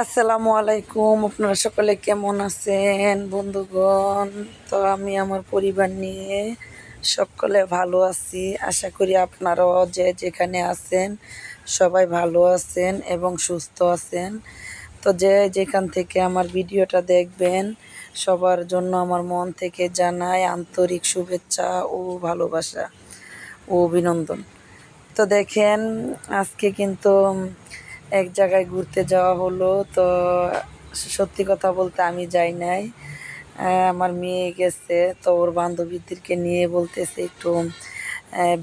আসসালামু আলাইকুম। আপনারা সকলে কেমন আছেন বন্ধুগণ? তো আমি আমার পরিবার নিয়ে সকলে ভালো আছি। আশা করি আপনারাও যে যেখানে আছেন সবাই ভালো আছেন এবং সুস্থ আছেন। তো যে যেখান থেকে আমার ভিডিওটা দেখবেন, সবার জন্য আমার মন থেকে জানাই আন্তরিক শুভেচ্ছা ও ভালোবাসা ও অভিনন্দন। তো দেখেন, আজকে কিন্তু এক জায়গায় ঘুরতে যাওয়া হলো, তো সত্যি কথা বলতে আমি যাই নাই। আমার মেয়ে গেছে, তো ওর বান্ধবীদেরকে নিয়ে বলতেছে একটু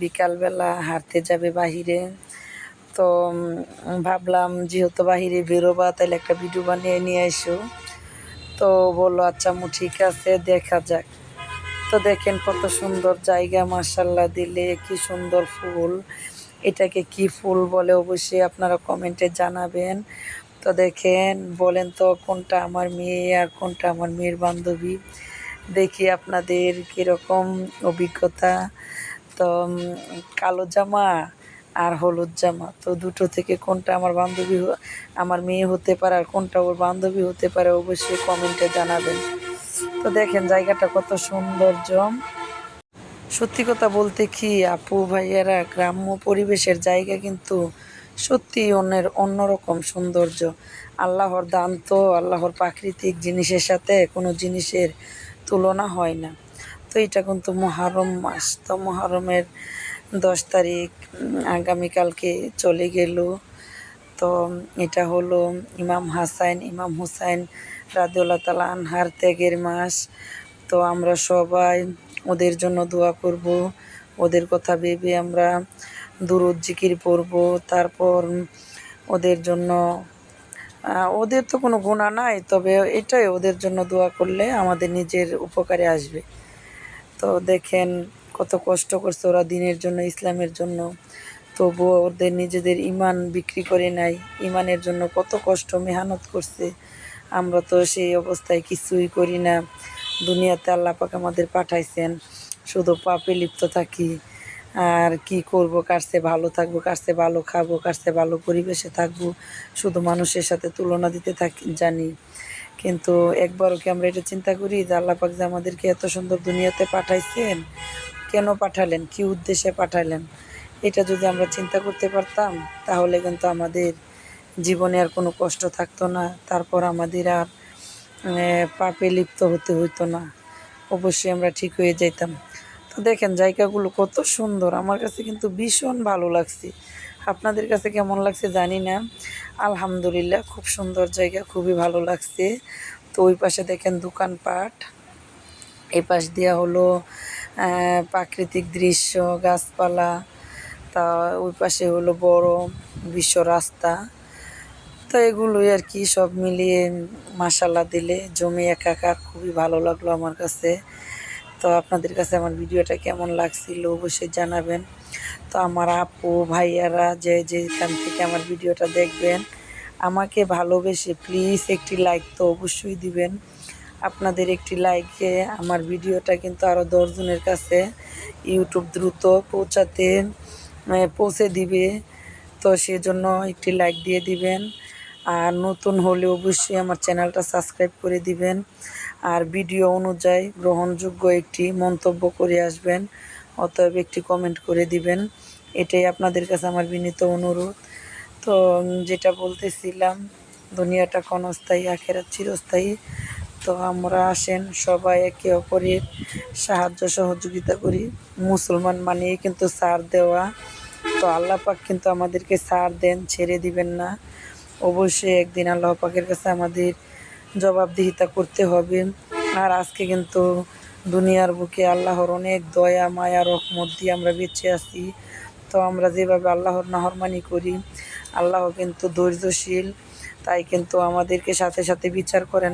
বিকালবেলা হাঁটতে যাবে বাহিরে। তো ভাবলাম যেহেতু বাহিরে বেরোবা, তাহলে একটা ভিডিও বানিয়ে নিয়ে এসো তো বলল আচ্ছা মু, ঠিক আছে, দেখা যাক। তো দেখেন কত সুন্দর জায়গা মার্শাল্লাহ দিলে কি সুন্দর ফুল। এটাকে কি ফুল বলে অবশ্যই আপনারা কমেন্টে জানাবেন। তো দেখেন, বলেন তো কোনটা আমার মেয়ে আর কোনটা আমার মেয়ের বান্ধবী। দেখি আপনাদের কীরকম অভিজ্ঞতা। তো কালো জামা আর হলুদ জামা। তো দুটো থেকে কোনটা আমার বান্ধবী আমার মেয়ে হতে পারে আর কোনটা ওর বান্ধবী হতে পারে অবশ্যই কমেন্টে জানাবেন। তো দেখেন, জায়গাটা কত সৌন্দর্য। সত্যি কথা বলতে কি, আপু ভাইয়ারা, গ্রাম্য পরিবেশের জায়গা কিন্তু সত্যি অন্যের অন্যরকম সৌন্দর্য। আল্লাহর দান তো আল্লাহর প্রাকৃতিক জিনিসের সাথে কোনো জিনিসের তুলনা হয় না। তো এটা কিন্তু মহারম মাস। তো মহারমের দশ তারিখ আগামীকালকে চলে গেল। তো এটা হলো ইমাম হাসাইন, ইমাম হুসাইন রাদিউল্লাহ তালা আনহার ত্যাগের মাস। তো আমরা সবাই ওদের জন্য দোয়া করব, ওদের কথা ভেবে আমরা দুরুদ জিকির পড়ব, তারপর ওদের জন্য ওদের তো কোনো গুণা নাই, তবে এটাই ওদের জন্য দোয়া করলে আমাদের নিজের উপকারে আসবে। তো দেখেন কত কষ্ট করছে ওরা দিনের জন্য, ইসলামের জন্য। তবুও ওদের নিজেদের ইমান বিক্রি করে নাই ইমানের জন্য কত কষ্ট, মেহনত করছে। আমরা তো সেই অবস্থায় কিছুই করি না। দুনিয়াতে আল্লাহ পাক আমাদের পাঠাইছেন। শুধু পাপে লিপ্ত থাকি। আর কি করব কারসে ভালো থাকব কারসে ভালো খাব কারসে ভালো পরিবেশে থাকব, শুধু মানুষের সাথে তুলনা দিতে থাকি, জানি। কিন্তু একবারও কি আমরা এটা চিন্তা করি যে আল্লাহ পাক যে আমাদেরকে এত সুন্দর দুনিয়াতে পাঠাইছেন? কেন পাঠালেন? কি উদ্দেশ্যে পাঠালেন? এটা যদি আমরা চিন্তা করতে পারতাম, তাহলে কিন্তু আমাদের জীবনে আর কোনো কষ্ট থাকতো না। তারপর আমাদের আর আহ, পাপে লিপ্ত হতে হইতো না। অবশ্যই আমরা ঠিক হয়ে যেতাম তো দেখেন জায়গাগুলো কত সুন্দর। আমার কাছে কিন্তু ভীষণ ভালো লাগছে। আপনাদের কাছে কেমন লাগছে জানি না। আলহামদুলিল্লাহ খুব সুন্দর জায়গা খুবই ভালো লাগছে। তো ওই পাশে দেখেন দোকানপাট। এই পাশ দিয়া হলো প্রাকৃতিক দৃশ্য গাছপালা। তা ওই পাশে হলো বড় বিশ্ব রাস্তা। তো এগুলোই আর কি, সব মিলিয়ে মাসাল্লা দিলে জমি একাকার খুবই ভালো লাগল আমার কাছে। তো আপনাদের কাছে আমার ভিডিওটা কেমন লাগছিল অবশ্যই জানাবেন। তো আমার আপু, ভাইয়ারা যে যেখান থেকে আমার ভিডিওটা দেখবেন, আমাকে ভালোবেসে প্লিজ একটি লাইক তো অবশ্যই দিবেন। আপনাদের একটি লাইকে আমার ভিডিওটা কিন্তু আরও দশজনের কাছে ইউটিউব দ্রুত পৌঁছাতে পৌঁছে দিবে। তো সেজন্য একটি লাইক দিয়ে দিবেন। আর নতুন হলে অবশ্যই আমার চ্যানেলটা সাবস্ক্রাইব করে দিবেন। আর ভিডিও অনুযায়ী গ্রহণযোগ্য একটি মন্তব্য করে আসবেন, অতএব একটি কমেন্ট করে দিবেন। এটাই আপনাদের কাছে আমার বিনীত অনুরোধ। তো যেটা বলতেছিলাম, দুনিয়াটা ক্ষণস্থায়ী আখেরা চিরস্থায়ী। তো আমরা আসেন, সবাই একে অপরের সাহায্য, সহযোগিতা করি। মুসলমান মানেই কিন্তু সার দেওয়া। তো আল্লাহ পাক কিন্তু আমাদেরকে সার দেন, ছেড়ে দিবেন না। অবশ্যই একদিন আল্লাহ পাকের কাছে আমাদের জবাবদিহিতা করতে হবে। আর আজকে কিন্তু দুনিয়ার বুকে আল্লাহর অনেক দয়া, মায়া, রহমত দিয়ে আমরা বেঁচে আছি। তো আমরা যেভাবে আল্লাহর নাহরমানি করি, আল্লাহ কিন্তু ধৈর্যশীল, তাই কিন্তু আমাদেরকে সাথে সাথে বিচার করেন।